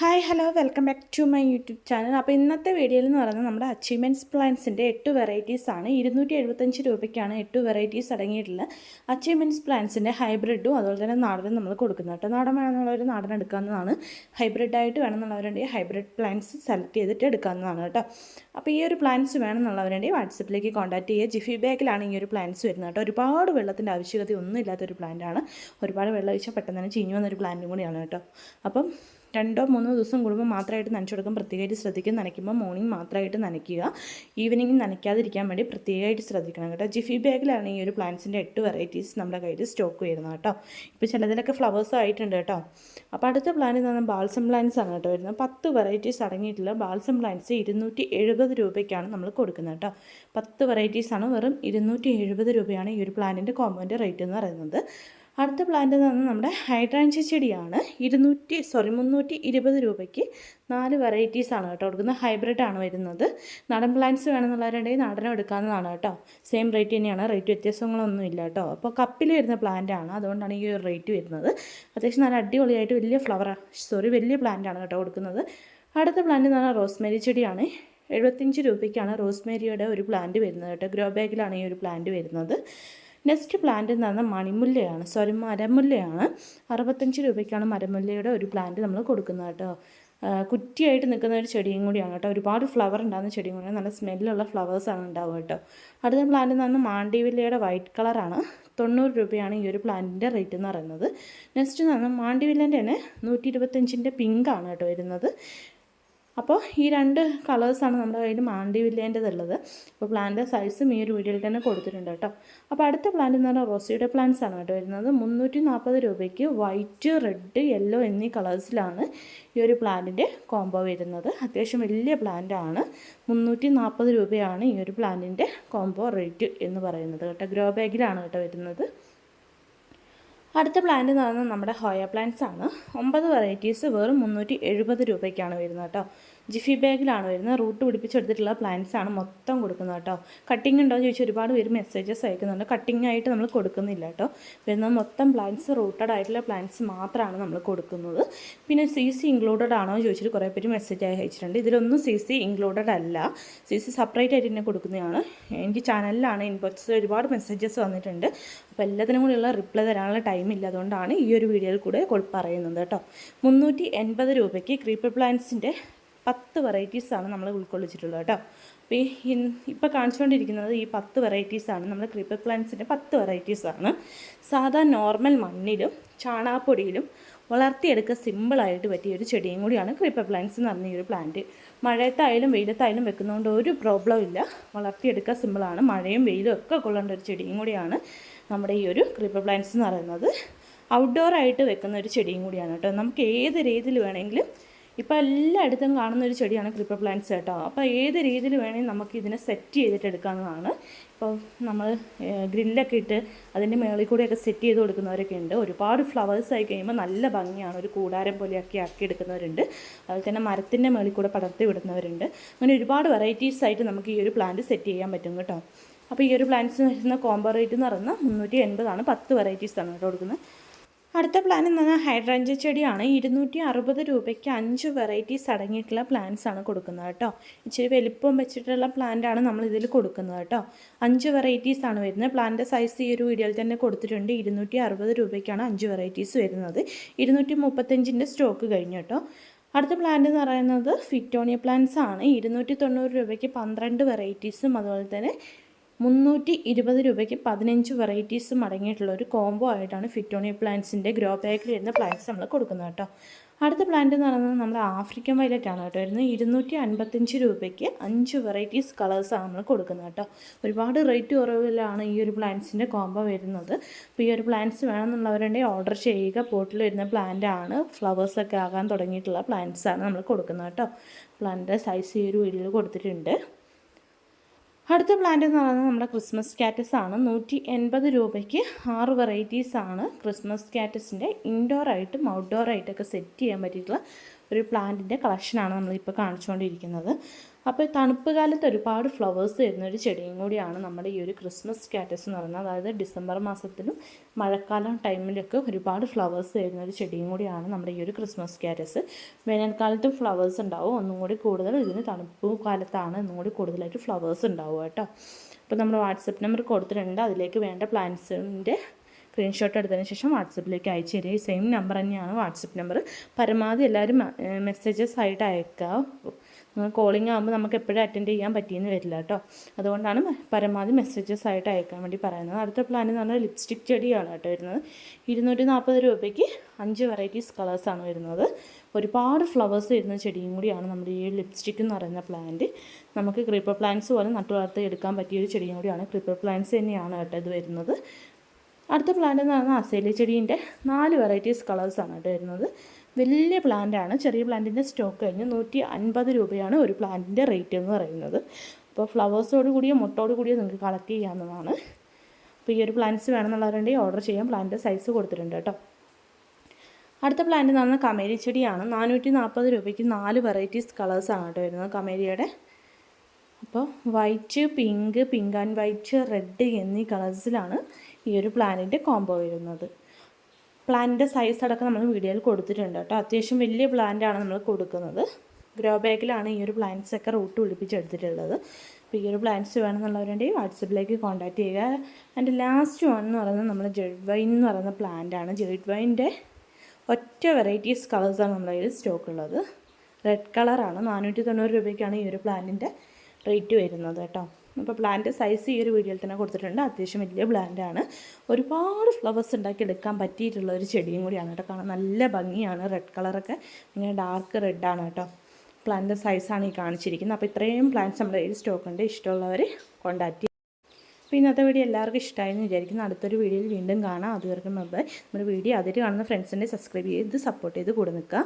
Hi hello welcome back to my YouTube channel. അപ്പോൾ ഇന്നത്തെ വീഡിയോയിൽ എന്ന് പറയുന്നത് നമ്മുടെ അച്ചീവ്മെന്റ്സ് പ്ലാൻസിന്റെ എട്ട് വെറൈറ്റീസ് ആണ്. ഇരുന്നൂറ്റി എഴുപത്തഞ്ച് രൂപയ്ക്കാണ് എട്ട് വെറൈറ്റീസ് അടങ്ങിയിട്ടുള്ള അച്ചീവ്മെന്റ്സ് പ്ലാൻസിന്റെ ഹൈബ്രിഡും അതുപോലെ തന്നെ നാടനും നമ്മൾ കൊടുക്കുന്നത് കേട്ടോ. നാടൻ വേണമെന്നുള്ളവർ നാടൻ എടുക്കാവുന്നതാണ്. ഹൈബ്രിഡായിട്ട് വേണമെന്നുള്ളവരുണ്ടെങ്കിൽ ഹൈബ്രിഡ് പ്ലാൻസ് സെലക്ട് ചെയ്തിട്ട് എടുക്കാവുന്നതാണ് കേട്ടോ. അപ്പോൾ ഈ ഒരു പ്ലാൻസ് വേണമെന്നുള്ളവരുണ്ടെങ്കിൽ വാട്സപ്പിലേക്ക് കോൺടാക്ട് ചെയ്യുക. ജിഫി ബാഗിലാണ് ഈ ഒരു പ്ലാൻസ് വരുന്നത് കേട്ടോ. ഒരുപാട് വെള്ളത്തിന്റെ ആവശ്യകത ഒന്നും ഇല്ലാത്തൊരു പ്ലാന്റാണ്. ഒരുപാട് വെള്ളം ഒഴിച്ചാൽ പെട്ടെന്ന് തന്നെ ചീഞ്ഞു വന്നൊരു പ്ലാന്റും കൂടിയാണ് കേട്ടോ. അപ്പം രണ്ടോ മൂന്നോ ദിവസം കൂടുമ്പോൾ മാത്രമായിട്ട് നനച്ചു കൊടുക്കും പ്രത്യേകമായിട്ട് ശ്രദ്ധിക്കും നനയ്ക്കുമ്പോൾ മോർണിംഗ് മാത്രമായിട്ട് നനയ്ക്കുക. ഈവനിങ് നനയ്ക്കാതിരിക്കാൻ വേണ്ടി പ്രത്യേകമായിട്ട് ശ്രദ്ധിക്കണം കേട്ടോ. ജിഫി ബാഗിലാണ് ഈ ഒരു പ്ലാന്റ്സിന്റെ എട്ട് വെറൈറ്റീസ് നമ്മുടെ കയ്യിൽ സ്റ്റോക്ക് വരുന്നത് കേട്ടോ. ഇപ്പോൾ ചിലതിലൊക്കെ ഫ്ലവേഴ്സ് ആയിട്ടുണ്ട് കേട്ടോ. അപ്പോൾ അടുത്ത പ്ലാന്റ് എന്ന് പറഞ്ഞാൽ ബാൾസം പ്ലാന്റ്സ് ആണ് കേട്ടോ വരുന്നത്. പത്ത് വെറൈറ്റീസ് അടങ്ങിയിട്ടുള്ള ബാൽസം പ്ലാന്റ്സ് ഇരുന്നൂറ്റി എഴുപത് രൂപയ്ക്കാണ് നമ്മൾ കൊടുക്കുന്നത് കേട്ടോ. പത്ത് വെറൈറ്റീസ് ആണ് വെറും ഇരുന്നൂറ്റി എഴുപത് രൂപയാണ് ഈ ഒരു പ്ലാന്റിന്റെ കോമ്പോന്റെ റേറ്റ് എന്ന് പറയുന്നത്. അടുത്ത പ്ലാന്റ് എന്ന് പറഞ്ഞാൽ നമ്മുടെ ഹൈഡ്രാഞ്ചി ചെടിയാണ്. ഇരുന്നൂറ്റി സോറി മുന്നൂറ്റി ഇരുപത് രൂപയ്ക്ക് നാല് വെറൈറ്റീസാണ് കേട്ടോ കൊടുക്കുന്നത്. ഹൈബ്രിഡ് ആണ് വരുന്നത്. നാടൻ പ്ലാന്റ്സ് വേണമെന്നുള്ളവരുണ്ടെങ്കിൽ നടനം എടുക്കാവുന്നതാണ് കേട്ടോ. സെയിം റേറ്റ് തന്നെയാണ്. റേറ്റ് വ്യത്യാസങ്ങളൊന്നും ഇല്ല കേട്ടോ. അപ്പോൾ കപ്പിൽ വരുന്ന പ്ലാന്റ് ആണ്. അതുകൊണ്ടാണ് ഈ ഒരു റേറ്റ് വരുന്നത്. അത്യാവശ്യം നല്ല അടിപൊളിയായിട്ട് വലിയ ഫ്ലവർ സോറി വലിയ പ്ലാന്റ് ആണ് കേട്ടോ കൊടുക്കുന്നത്. അടുത്ത പ്ലാന്റ് എന്ന് പറഞ്ഞാൽ റോസ്മേരി ചെടിയാണ്. എഴുപത്തഞ്ച് രൂപയ്ക്കാണ് റോസ്മേരിയുടെ ഒരു പ്ലാന്റ് വരുന്നത് കേട്ടോ. ഗ്രോ ബാഗിലാണ് ഈ ഒരു പ്ലാന്റ് വരുന്നത്. നെക്സ്റ്റ് പ്ലാന്റ് എന്ന് പറഞ്ഞാൽ മണിമുല്ലയാണ്. സോറി മരമുല്ലയാണ്. അറുപത്തഞ്ച് രൂപയ്ക്കാണ് മരമുല്ലയുടെ ഒരു പ്ലാന്റ് നമ്മൾ കൊടുക്കുന്നത് കേട്ടോ. കുറ്റിയായിട്ട് നിൽക്കുന്ന ഒരു ചെടിയും കൂടിയാണ് കേട്ടോ. ഒരുപാട് ഫ്ലവർ ഉണ്ടാകുന്ന ചെടിയും കൂടിയാണ്. നല്ല സ്മെല്ലുള്ള ഫ്ലവേഴ്സാണ് ഉണ്ടാവുക കേട്ടോ. അടുത്ത പ്ലാന്റ് എന്ന് പറഞ്ഞാൽ മാണ്ടിവില്ലയുടെ വൈറ്റ് കളറാണ് തൊണ്ണൂറ് രൂപയാണ് ഈ ഒരു പ്ലാന്റിന്റെ റേറ്റ് എന്ന് പറയുന്നത്. നെക്സ്റ്റ് എന്ന് പറഞ്ഞാൽ മാണ്ടിവില്ലേന്റെ തന്നെ നൂറ്റി ഇരുപത്തഞ്ചിന്റെ പിങ്കാണ് കേട്ടോ വരുന്നത്. അപ്പോൾ ഈ രണ്ട് കളേഴ്സാണ് നമ്മുടെ കയ്യിൽ മാണ്ടി വില്ലേന്റെതുള്ളത് അപ്പോൾ പ്ലാന്റ് സൈസും ഈ ഒരു വീഡിയോയിൽ തന്നെ കൊടുത്തിട്ടുണ്ട് കേട്ടോ. അപ്പോൾ അടുത്ത പ്ലാന്റ് എന്ന് പറഞ്ഞാൽ റോസിയുടെ പ്ലാന്റ്സ് ആണ് കേട്ടോ വരുന്നത്. മുന്നൂറ്റി നാൽപ്പത് രൂപയ്ക്ക് വൈറ്റ് റെഡ് യെല്ലോ എന്നീ കളേഴ്സിലാണ് ഈ ഒരു പ്ലാന്റിന്റെ കോംബോ വരുന്നത്. അത്യാവശ്യം വലിയ പ്ലാന്റ് ആണ്. മുന്നൂറ്റി നാൽപ്പത് രൂപയാണ് ഈ ഒരു പ്ലാന്റിന്റെ കോംബോ റേറ്റ് എന്ന് പറയുന്നത് കേട്ടോ. ഗ്രോ ബാഗിലാണ് കേട്ടോ വരുന്നത്. അടുത്ത പ്ലാന്റ് എന്ന് പറയുന്നത് നമ്മുടെ ഹോയ പ്ലാന്റ്സ് ആണ്. ഒമ്പത് വെറൈറ്റീസ് വെറും മുന്നൂറ്റി എഴുപത് രൂപയ്ക്കാണ് വരുന്നത് കേട്ടോ. ജിഫി ബാഗിലാണ് വരുന്നത്? റൂട്ട് പിടിപ്പിച്ചെടുത്തിട്ടുള്ള പ്ലാന്റ്സ് ആണ് മൊത്തം കൊടുക്കുന്നത് കേട്ടോ. കട്ടിങ് ഉണ്ടോ എന്ന് ചോദിച്ചാൽ ഒരുപാട് പേര് മെസ്സേജസ് അയക്കുന്നുണ്ട്. കട്ടിങ് ആയിട്ട് നമ്മൾ കൊടുക്കുന്നില്ല കേട്ടോ. വരുന്ന മൊത്തം പ്ലാന്റ്സ് റൂട്ടഡ് ആയിട്ടുള്ള പ്ലാന്റ്സ് മാത്രമാണ് നമ്മൾ കൊടുക്കുന്നത്. പിന്നെ സി സി ഇൻക്ലൂഡഡ് ആണോ എന്ന് ചോദിച്ചിട്ട് കുറേ പേര് മെസ്സേജ് അയച്ചിട്ടുണ്ട്. ഇതിലൊന്നും സി സി ഇൻക്ലൂഡഡ് അല്ല. സി സി സെപ്പറേറ്റ് ആയിട്ട് തന്നെ കൊടുക്കുന്നതാണ്. എനിക്ക് ചാനലിലാണ് ഇൻബോക്സ് ഒരുപാട് മെസ്സേജസ് വന്നിട്ടുണ്ട്. അപ്പോൾ എല്ലാത്തിനും കൂടിയുള്ള റിപ്ലൈ തരാനുള്ള ടൈം ഇല്ല. അതുകൊണ്ടാണ് ഈ ഒരു വീഡിയോയിൽ കൂടെ പറയുന്നത് കേട്ടോ. മുന്നൂറ്റി രൂപയ്ക്ക് ക്രീപ്പർ പ്ലാന്റ്സിന്റെ പത്ത് വെറൈറ്റീസാണ് നമ്മൾ ഉൾക്കൊള്ളിച്ചിട്ടുള്ളത് കേട്ടോ. അപ്പോൾ ഈ ഇപ്പോൾ കാണിച്ചുകൊണ്ടിരിക്കുന്നത് ഈ പത്ത് വെറൈറ്റീസാണ് നമ്മൾ ക്രീപ്പർ പ്ലാന്റ്സിന്റെ പത്ത് വെറൈറ്റീസാണ് സാധാ നോർമൽ മണ്ണിലും ചാണാപ്പൊടിയിലും വളർത്തിയെടുക്കുക സിമ്പിളായിട്ട് പറ്റിയ ഒരു ചെടിയും കൂടിയാണ് ക്രീപ്പർ പ്ലാന്റ്സ് എന്ന് പറഞ്ഞ ഈ ഒരു പ്ലാന്റ് മഴയത്തായാലും വെയിലത്തായാലും വെക്കുന്നതുകൊണ്ട് ഒരു പ്രോബ്ലം ഇല്ല. വളർത്തിയെടുക്കുക സിമ്പിളാണ് മഴയും വെയിലും ഒക്കെ കൊള്ളേണ്ട ഒരു ചെടിയും കൂടിയാണ് നമ്മുടെ ഈ ഒരു ക്രീപ്പർ പ്ലാന്റ്സ് എന്ന് പറയുന്നത്. ഔട്ട്ഡോർ ആയിട്ട് വെക്കുന്ന ഒരു ചെടിയും കൂടിയാണ് കേട്ടോ. നമുക്ക് ഏത് രീതിയിൽ വേണമെങ്കിലും ഇപ്പോൾ എല്ലായിടത്തും കാണുന്ന ഒരു ചെടിയാണ് ക്രിപ്പർ പ്ലാന്റ്സ് കേട്ടോ. അപ്പോൾ ഏത് രീതിയിൽ വേണമെങ്കിൽ നമുക്ക് ഇതിനെ സെറ്റ് ചെയ്തിട്ട് എടുക്കാവുന്നതാണ്. ഇപ്പോൾ നമ്മൾ ഗ്രില്ലൊക്കെ ഇട്ട് അതിന്റെ മേളിൽ കൂടെയൊക്കെ സെറ്റ് ചെയ്ത് കൊടുക്കുന്നവരൊക്കെ ഉണ്ട്. ഒരുപാട് ഫ്ലവേഴ്സ് ആയി കഴിയുമ്പോൾ നല്ല ഭംഗിയാണ്. ഒരു കൂടാരം പോലെയൊക്കെ ആക്കി എടുക്കുന്നവരുണ്ട്. അതുപോലെ തന്നെ മരത്തിന്റെ മേളിൽ കൂടെ പടർത്തി വിടുന്നവരുണ്ട്. അങ്ങനെ ഒരുപാട് വെറൈറ്റീസ് ആയിട്ട് നമുക്ക് ഈ ഒരു പ്ലാന്റ് സെറ്റ് ചെയ്യാൻ പറ്റും കേട്ടോ. അപ്പോൾ ഈ ഒരു പ്ലാന്റ്സ് വരുന്ന കോംബോ റേറ്റ് എന്ന് പറയുന്നത് മുന്നൂറ്റി എൺപതാണ്. പത്ത് വെറൈറ്റീസാണ് കേട്ടോ കൊടുക്കുന്നത്. അടുത്ത പ്ലാൻ എന്ന് പറഞ്ഞാൽ ഹൈഡ്രാഞ്ച ചെടിയാണ്. ഇരുന്നൂറ്റി അറുപത് രൂപയ്ക്ക് അഞ്ച് വെറൈറ്റീസ് അടങ്ങിയിട്ടുള്ള പ്ലാന്റ്സ് ആണ് കൊടുക്കുന്നത് കേട്ടോ. ഇച്ചിരി വലിപ്പം വെച്ചിട്ടുള്ള പ്ലാന്റാണ് നമ്മൾ ഇതിൽ കൊടുക്കുന്നത് കേട്ടോ. അഞ്ച് വെറൈറ്റീസ് ആണ് വരുന്നത്. പ്ലാന്റ് സൈസ് ഈ ഒരു വീഡിയോയിൽ തന്നെ കൊടുത്തിട്ടുണ്ട്. ഇരുന്നൂറ്റി അറുപത് രൂപയ്ക്കാണ് അഞ്ച് വെറൈറ്റീസ് വരുന്നത്. ഇരുന്നൂറ്റി മുപ്പത്തഞ്ചിന്റെ സ്റ്റോക്ക് കഴിഞ്ഞു കേട്ടോ. അടുത്ത പ്ലാന്റ് എന്ന് പറയുന്നത് ഫിറ്റോണിയ പ്ലാന്റ്സ് ആണ്. ഇരുന്നൂറ്റി തൊണ്ണൂറ് രൂപയ്ക്ക് പന്ത്രണ്ട് വെറൈറ്റീസും അതുപോലെ തന്നെ മുന്നൂറ്റി ഇരുപത് രൂപയ്ക്ക് പതിനഞ്ച് വെറൈറ്റീസും അടങ്ങിയിട്ടുള്ള ഒരു കോംബോ ആയിട്ടാണ് ഫിറ്റോണിയ പ്ലാന്റ്സിന്റെ ഗ്രോ ബാഗിൽ വരുന്ന പ്ലാന്റ്സ് നമ്മൾ കൊടുക്കുന്നത് കേട്ടോ. അടുത്ത പ്ലാന്റ് എന്ന് പറയുന്നത് നമ്മുടെ ആഫ്രിക്കൻ വയലറ്റ് ആണ് കേട്ടോ. വരുന്നത് ഇരുന്നൂറ്റി അൻപത്തഞ്ച് രൂപയ്ക്ക് അഞ്ച് വെറൈറ്റീസ് കളേഴ്സാണ് നമ്മൾ കൊടുക്കുന്നത് കേട്ടോ. ഒരുപാട് റേറ്റ് കുറവിലാണ് ഈ ഒരു പ്ലാന്റ്സിന്റെ കോംബോ വരുന്നത്. അപ്പോൾ ഈ ഒരു പ്ലാന്റ്സ് വേണമെന്നുള്ളവരുണ്ടെങ്കിൽ ഓർഡർ ചെയ്യുക. പോട്ടിൽ വരുന്ന പ്ലാന്റ് ആണ്. ഫ്ലവേഴ്സൊക്കെ ആകാൻ തുടങ്ങിയിട്ടുള്ള പ്ലാന്റ്സാണ് നമ്മൾ കൊടുക്കുന്നത് കേട്ടോ. പ്ലാന്റിന്റെ സൈസ് ഈ ഒരു വീഡിയോയിൽ കൊടുത്തിട്ടുണ്ട്. അടുത്ത പ്ലാന്റ് എന്ന് പറയുന്നത് നമ്മുടെ ക്രിസ്മസ് കാറ്റസ് ആണ്. നൂറ്റി എൺപത് രൂപയ്ക്ക് ആറ് വെറൈറ്റീസ് ആണ് ക്രിസ്മസ് കാറ്റസിന്റെ ഔട്ട്ഡോർ ആയിട്ടൊക്കെ സെറ്റ് ചെയ്യാൻ പറ്റിയിട്ടുള്ള ഒരു പ്ലാന്റിന്റെ കളക്ഷനാണ് നമ്മളിപ്പോൾ കാണിച്ചുകൊണ്ടിരിക്കുന്നത്. അപ്പോൾ തണുപ്പ് കാലത്ത് ഒരുപാട് ഫ്ലവേഴ്സ് തരുന്ന ഒരു ചെടിയും കൂടിയാണ് നമ്മുടെ ഈ ഒരു ക്രിസ്മസ് സ്റ്റാറ്റസ് എന്ന് പറയുന്നത്. അതായത് ഡിസംബർ മാസത്തിലും മഴക്കാലം ടൈമിലൊക്കെ ഒരുപാട് ഫ്ലവേഴ്സ് തരുന്ന ഒരു ചെടിയും കൂടിയാണ് നമ്മുടെ ഈ ഒരു ക്രിസ്മസ് സ്റ്റാറ്റസ് വേനൽക്കാലത്തും ഫ്ലവേഴ്സ് ഉണ്ടാവും. ഒന്നും കൂടി കൂടുതൽ ഇതിന് തണുപ്പ് കാലത്താണ് ഒന്നും കൂടി കൂടുതലായിട്ട് ഫ്ലവേഴ്സ് ഉണ്ടാവും കേട്ടോ. അപ്പോൾ നമ്മൾ വാട്സപ്പ് നമ്പർ കൊടുത്തിട്ടുണ്ട്. അതിലേക്ക് വേണ്ട പ്ലാന്റ്സിന്റെ സ്ക്രീൻഷോട്ട് എടുത്തതിന് ശേഷം വാട്സപ്പിലേക്ക് അയച്ചു തരിക. സെയിം നമ്പർ തന്നെയാണ് വാട്സപ്പ് നമ്പർ പരമാവധി എല്ലാവരും മെസ്സേജസ് ആയിട്ട് അയക്കുക. കോളിംഗ് ആകുമ്പോൾ നമുക്ക് എപ്പോഴും അറ്റൻഡ് ചെയ്യാൻ പറ്റിയെന്ന് വരില്ല കേട്ടോ. അതുകൊണ്ടാണ് പരമാവധി മെസ്സേജസ് ആയിട്ട് അയക്കാൻ വേണ്ടി പറയുന്നത്. അടുത്ത പ്ലാൻ എന്ന് പറഞ്ഞാൽ ലിപ്സ്റ്റിക് ചെടിയാണ് കേട്ടോ വരുന്നത്. ഇരുന്നൂറ്റി നാൽപ്പത് രൂപയ്ക്ക് അഞ്ച് വെറൈറ്റീസ് കളേഴ്സാണ് വരുന്നത്. ഒരുപാട് ഫ്ലവേഴ്സ് വരുന്ന ചെടിയും കൂടിയാണ് നമ്മുടെ ഈ ലിപ്സ്റ്റിക് എന്ന് പറയുന്ന പ്ലാന്റ് നമുക്ക് ക്രീപ്പർ പ്ലാന്റ്സ് പോലെ നട്ടു വളർത്തി എടുക്കാൻ പറ്റിയ ഒരു ചെടിയും കൂടിയാണ് ക്രീപ്പർ പ്ലാന്റ്സ് തന്നെയാണ് കേട്ടോ ഇത് വരുന്നത്. അടുത്ത പ്ലാന്റ് എന്ന് പറഞ്ഞാൽ അസേലി ചെടീന്റെ നാല് വെറൈറ്റീസ് കളേഴ്സാണ് കേട്ടോ വരുന്നത്. വലിയ പ്ലാന്റാണ്. ചെറിയ പ്ലാന്റിന്റെ സ്റ്റോക്ക് കഴിഞ്ഞ് നൂറ്റി അൻപത് രൂപയാണ് ഒരു പ്ലാന്റിന്റെ റേറ്റ് എന്ന് പറയുന്നത്. അപ്പോൾ ഫ്ലവേഴ്സോട് കൂടിയോ മുട്ടോട് കൂടിയോ നിങ്ങൾക്ക് കളക്ട് ചെയ്യാവുന്നതാണ്. അപ്പോൾ ഈ ഒരു പ്ലാന്റ്സ് വേണമെന്നുള്ളവരുണ്ടെങ്കിൽ ഓർഡർ ചെയ്യാം. പ്ലാന്റിന്റെ സൈസ് കൊടുത്തിട്ടുണ്ട് കേട്ടോ. അടുത്ത പ്ലാന്റ് എന്ന് പറഞ്ഞാൽ കമേരി ചെടിയാണ്. നാനൂറ്റി നാൽപ്പത് രൂപയ്ക്ക് നാല് വെറൈറ്റീസ് കളേഴ്സാണ് കേട്ടോ വരുന്നത് കമേരിയുടെ. അപ്പോൾ white pink pink and white red എന്നീ കളേഴ്സിലാണ് ഈ ഒരു പ്ലാനിന്റെ കോംബോ വരുന്നത്. പ്ലാനിന്റെ സൈസ് അടക്കം നമ്മൾ വീഡിയോയിൽ കൊടുത്തിട്ടുണ്ട് കേട്ടോ. അത്യാവശ്യം വലിയ പ്ലാന്റാണ് നമ്മൾ കൊടുക്കുന്നത്. ഗ്രോ ബാഗിലാണ് ഈ ഒരു പ്ലാന്റ്സ് ഒക്കെ റൂട്ട് പിടിപ്പിച്ചെടുത്തിട്ടുള്ളത്. അപ്പോൾ ഈ ഒരു പ്ലാന്റ്സ് വേണമെന്നുള്ളവരുണ്ടെങ്കിൽ വാട്സപ്പിലേക്ക് കോൺടാക്റ്റ് ചെയ്യുക. അതിന്റെ ലാസ്റ്റ് വൺ എന്ന് പറയുന്നത് നമ്മൾ ജെഡ് വൈൻ എന്ന് പറയുന്ന പ്ലാന്റാണ് ജെഡ് വൈന്റെ ഒറ്റ വെറൈറ്റീസ് കളേഴ്സാണ് നമ്മുടെ കയ്യിൽ സ്റ്റോക്ക് ഉള്ളത്. റെഡ് കളറാണ് നാനൂറ്റി തൊണ്ണൂറ് രൂപയ്ക്കാണ് ഈ ഒരു പ്ലാന്റിന്റെ റേറ്റ് വരുന്നത് കേട്ടോ. അപ്പോൾ പ്ലാന്റ് സൈസ് ഈ ഒരു വീഡിയോയിൽ തന്നെ കൊടുത്തിട്ടുണ്ട്. അത്യാവശ്യം വലിയ പ്ലാന്റാണ് ഒരുപാട് ഫ്ലവേഴ്സ് ഉണ്ടാക്കി എടുക്കാൻ പറ്റിയിട്ടുള്ള ഒരു ചെടിയും കൂടിയാണ് കേട്ടോ. കാണാൻ നല്ല ഭംഗിയാണ്. റെഡ് കളറൊക്കെ ഇങ്ങനെ ഡാർക്ക് റെഡാണ് കേട്ടോ. പ്ലാന്റ് സൈസാണ് ഈ കാണിച്ചിരിക്കുന്നത്. അപ്പോൾ ഇത്രയും പ്ലാന്റ്സ് നമ്മുടെ കയ്യിൽ സ്റ്റോക്ക് ഉണ്ട്. ഇഷ്ടമുള്ളവർ കോൺടാക്റ്റ് അപ്പോൾ ഇന്നത്തെ വീഡിയോ എല്ലാവർക്കും ഇഷ്ടമായെന്ന് വിചാരിക്കുന്നു. അടുത്തൊരു വീഡിയോയിൽ വീണ്ടും കാണാം. അതുവരെ മുമ്പ് നമ്മുടെ വീഡിയോ അതിൽ കാണുന്ന ഫ്രണ്ട്സിനെ സബ്സ്ക്രൈബ് ചെയ്ത് സപ്പോർട്ട് ചെയ്ത് കൂടെ നിൽക്കുക.